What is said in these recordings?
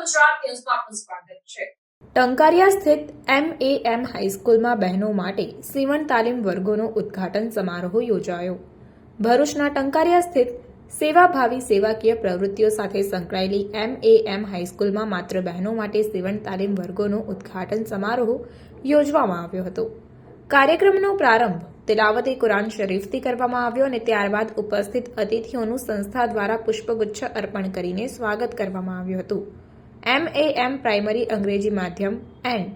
ન્યૂઝમાં આપનું સ્વાગત છે. ટંકારિયા સ્થિત એમ એ એમ હાઈસ્કૂલમાં બહેનો માટે સીવણ તાલીમ વર્ગોનો ઉદ્ઘાટન સમારોહ યોજાયો. ભરૂચના ટંકારિયા સ્થિત સેવાભાવી સેવાકીય પ્રવૃત્તિઓ સાથે સંકળાયેલી એમ એ એમ હાઈસ્કૂલમાં માત્ર બહેનો માટે સીવણ તાલીમ વર્ગોનો ઉદ્ઘાટન સમારોહ યોજવામાં આવ્યો હતો. કાર્યક્રમનો પ્રારંભ તિલાવતે કુરાન શરીફથી કરવામાં આવ્યો અને ત્યારબાદ ઉપસ્થિત અતિથિઓનું સંસ્થા દ્વારા પુષ્પગુચ્છ અર્પણ કરીને સ્વાગત કરવામાં આવ્યું હતું. એમ એ એમ પ્રાઇમરી અંગ્રેજી માધ્યમ એન્ડ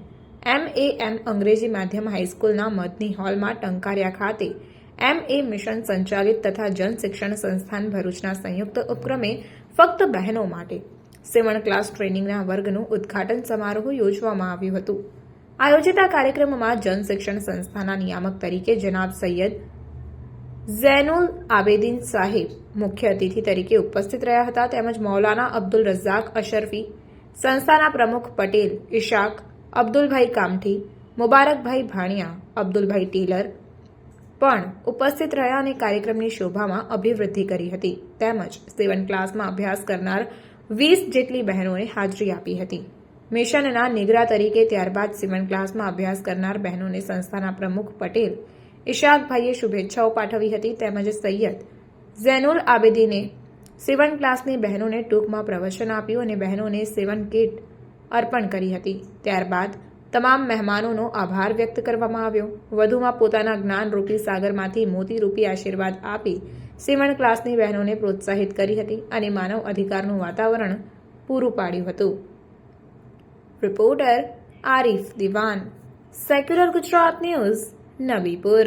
એમ એ એમ અંગ્રેજી માધ્યમ હાઈસ્કૂલના મતની હોલમાં ટંકારિયા ખાતે એમ એ મિશન સંચાલિત તથા જન શિક્ષણ સંસ્થાન ભરૂચના સંયુક્ત ઉપક્રમે ફક્ત બહેનો માટે સેવણ ક્લાસ ટ્રેનિંગના વર્ગનું ઉદ્ઘાટન સમારોહ યોજવામાં આવ્યું હતું. આયોજિત આ કાર્યક્રમમાં જન શિક્ષણ સંસ્થાના નિયામક તરીકે જનાબ સૈયદ ઝૈનુલ આબેદીન સાહેબ મુખ્ય અતિથિ તરીકે ઉપસ્થિત રહ્યા હતા, તેમજ મૌલાના અબ્દુલ રઝાક અશરફી સંસ્થાના પ્રમુખ પટેલ ઇશાક અબ્દુલભાઈ કામઠી, મુબારકભાઈ ભાણિયા, અબ્દુલભાઈ ટેલર પણ ઉપસ્થિત રહ્યા અને કાર્યક્રમની શોભામાં અભિવૃદ્ધિ કરી હતી. તેમજ સેવન ક્લાસમાં અભ્યાસ કરનાર વીસ જેટલી બહેનોએ હાજરી આપી હતી. મિશનના નિગરા તરીકે ત્યારબાદ સિવન ક્લાસમાં અભ્યાસ કરનાર બહેનોને સંસ્થાના પ્રમુખ પટેલ ઇશાકભાઈએ શુભેચ્છાઓ પાઠવી હતી તેમજ સૈયદ ઝૈનુલ આબેદીને સેવન ક્લાસની બહેનોને ટૂંકમાં પ્રવચન આપ્યું અને બહેનોને સેવન કીટ અર્પણ કરી હતી. ત્યારબાદ તમામ મહેમાનોનો આભાર વ્યક્ત કરવામાં આવ્યો. વધુમાં પોતાના જ્ઞાનરૂપી સાગરમાંથી મોતીરૂપી આશીર્વાદ આપી સેવન ક્લાસની બહેનોને પ્રોત્સાહિત કરી હતી અને માનવ અધિકારનું વાતાવરણ પૂરું પાડ્યું હતું. Reporter Arif Diwan. Secular Gujarat news, Nabipur.